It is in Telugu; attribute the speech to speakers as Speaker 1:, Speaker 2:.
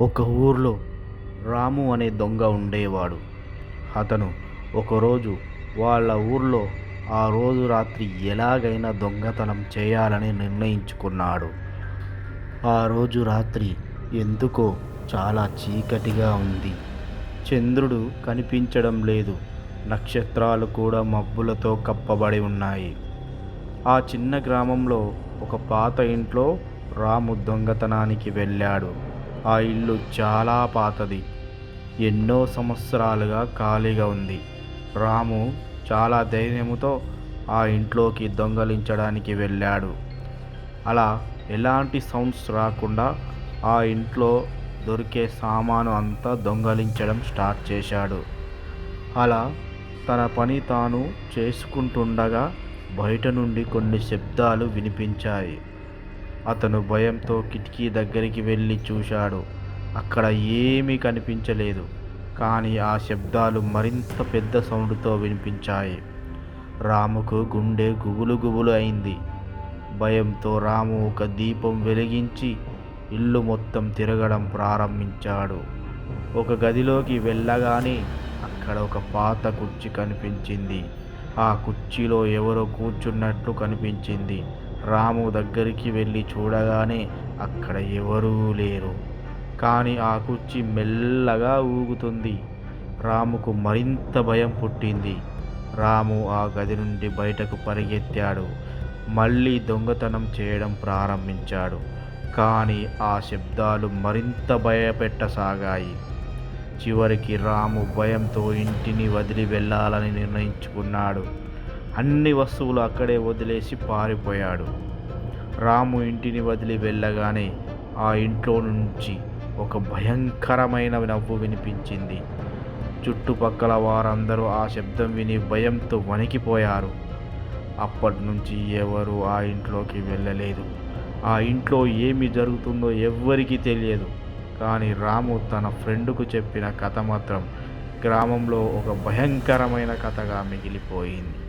Speaker 1: ఒక ఊర్లో రాము అనే దొంగ ఉండేవాడు. అతను ఒకరోజు వాళ్ళ ఊర్లో ఆ రోజు రాత్రి ఎలాగైనా దొంగతనం చేయాలని నిర్ణయించుకున్నాడు. ఆ రోజు రాత్రి ఎందుకో చాలా చీకటిగా ఉంది. చంద్రుడు కనిపించడం లేదు. నక్షత్రాలు కూడా మబ్బులతో కప్పబడి ఉన్నాయి. ఆ చిన్న గ్రామంలో ఒక పాత ఇంట్లో రాము దొంగతనానికి వెళ్ళాడు. ఆ ఇల్లు చాలా పాతది. ఎన్నో సంవత్సరాలుగా ఖాళీగా ఉంది. రాము చాలా ధైర్యముతో ఆ ఇంట్లోకి దొంగలించడానికి వెళ్ళాడు. అలా ఎలాంటి సౌండ్స్ రాకుండా ఆ ఇంట్లో దొరికే సామాను అంతా దొంగలించడం స్టార్ట్ చేశాడు. అలా తన పని తాను చేసుకుంటుండగా బయట నుండి కొన్ని శబ్దాలు వినిపించాయి. అతను భయంతో కిటికీ దగ్గరికి వెళ్ళి చూశాడు. అక్కడ ఏమీ కనిపించలేదు కానీ ఆ శబ్దాలు మరింత పెద్ద సౌండ్తో వినిపించాయి. రాముకు గుండె గుబులు గుబులు అయింది. భయంతో రాము ఒక దీపం వెలిగించి ఇల్లు మొత్తం తిరగడం ప్రారంభించాడు. ఒక గదిలోకి వెళ్ళగానే అక్కడ ఒక పాత కుర్చీ కనిపించింది. ఆ కుర్చీలో ఎవరో కూర్చున్నట్లు కనిపించింది. రాము దగ్గరికి వెళ్ళి చూడగానే అక్కడ ఎవరూ లేరు. కానీ ఆ కుర్చీ మెల్లగా ఊగుతుంది. రాముకు మరింత భయం పుట్టింది. రాము ఆ గది నుండి బయటకు పరిగెత్తాడు. మళ్ళీ దొంగతనం చేయడం ప్రారంభించాడు. కానీ ఆ శబ్దాలు మరింత భయపెట్టసాగాయి. చివరికి రాము భయంతో ఇంటిని వదిలి వెళ్ళాలని నిర్ణయించుకున్నాడు. అన్ని వస్తువులు అక్కడే వదిలేసి పారిపోయాడు. రాము ఇంటిని వదిలి వెళ్ళగానే ఆ ఇంట్లో నుంచి ఒక భయంకరమైన నవ్వు వినిపించింది. చుట్టుపక్కల వారందరూ ఆ శబ్దం విని భయంతో వణికిపోయారు. అప్పటి నుంచి ఎవరు ఆ ఇంట్లోకి వెళ్ళలేదు. ఆ ఇంట్లో ఏమి జరుగుతుందో ఎవ్వరికీ తెలియదు. కానీ రాము తన ఫ్రెండ్కు చెప్పిన కథ మాత్రం గ్రామంలో ఒక భయంకరమైన కథగా మిగిలిపోయింది.